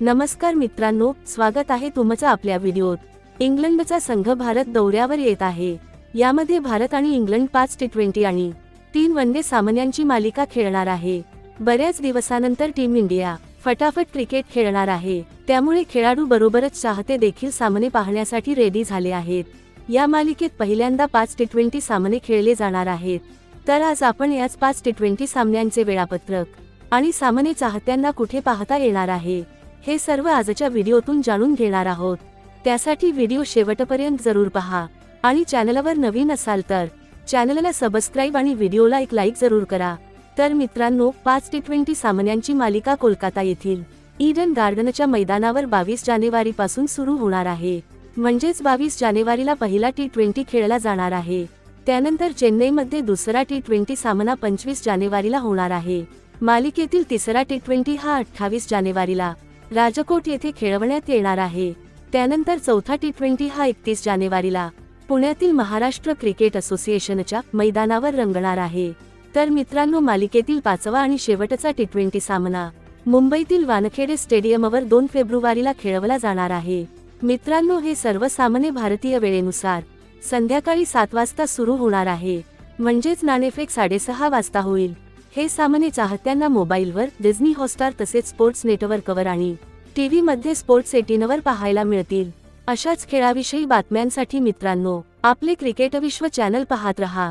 नमस्कार मित्रांनो स्वागत आहे तुमचं आपल्या व्हिडिओत. इंग्लंडचा संघ भारत दौऱ्यावर येत आहे. यामध्ये भारत आणि इंग्लंड पाच टी ट्वेंटी आणि तीन वन डे सामन्यांची मालिका खेळणार आहे. बऱ्याच दिवसानंतर टीम इंडिया फटाफट क्रिकेट खेळणार आहे. त्यामुळे खेळाडू बरोबरच चाहते देखील सामने पाहण्यासाठी रेडी झाले आहेत. या मालिकेत पहिल्यांदा पाच टी ट्वेंटी सामने खेळले जाणार आहेत. तर आज आपण याच पाच टी ट्वेंटी सामन्यांचे वेळापत्रक आणि सामने चाहत्यांना कुठे पाहता येणार आहे? हे सर्व आजच्या व्हिडिओतून जाणून घेणार आहोत. त्यासाठी व्हिडिओ शेवटपर्यंत जरूर पहा आणि चॅनलवर नवीन असाल तर चॅनलला सबस्क्राईब आणि व्हिडिओला एक लाईक जरूर करा. तर मित्रांनो पाच टी ट्वेंटी सामन्यांची मालिका कोलकाता येथील ईडन गार्डनच्या मैदानावर बावीस जानेवारीपासून सुरू होणार आहे. म्हणजेच बावीस जानेवारीला पहिला टी ट्वेंटी खेळला जाणार आहे. त्यानंतर चेन्नईमध्ये दुसरा टी ट्वेंटी सामना पंचवीस जानेवारीला होणार आहे. मालिकेतील तिसरा टी ट्वेंटी हा अठ्ठावीस जानेवारीला राजकोट येथे खेळवण्यात येणार आहे. त्यानंतर चौथा टी ट्वेंटी हा एकतीस जानेवारीला पुण्यातील महाराष्ट्र क्रिकेट असोसिएशनच्या मैदानावर रंगणार आहे. तर मित्रांनो मालिकेतील पाचवा आणि शेवटचा टी ट्वेंटी सामना मुंबईतील वानखेडे स्टेडियमवर दोन फेब्रुवारीला खेळवला जाणार आहे. मित्रांनो हे सर्व सामने भारतीय वेळेनुसार संध्याकाळी सात वाजता सुरू होणार आहे. म्हणजेच नाणेफेक साडेसहा वाजता होईल. हे सामने चाहत्यांना मोबाईलवर डिझनी हॉटस्टार तसेच स्पोर्ट्स नेटवर्कवर आणि टीव्ही मध्ये स्पोर्ट्स एटीनवर पाहायला मिळतील. अशाच खेळाविषयी बातम्यांसाठी मित्रांनो आपले क्रिकेट विश्व चॅनल पाहत रहा.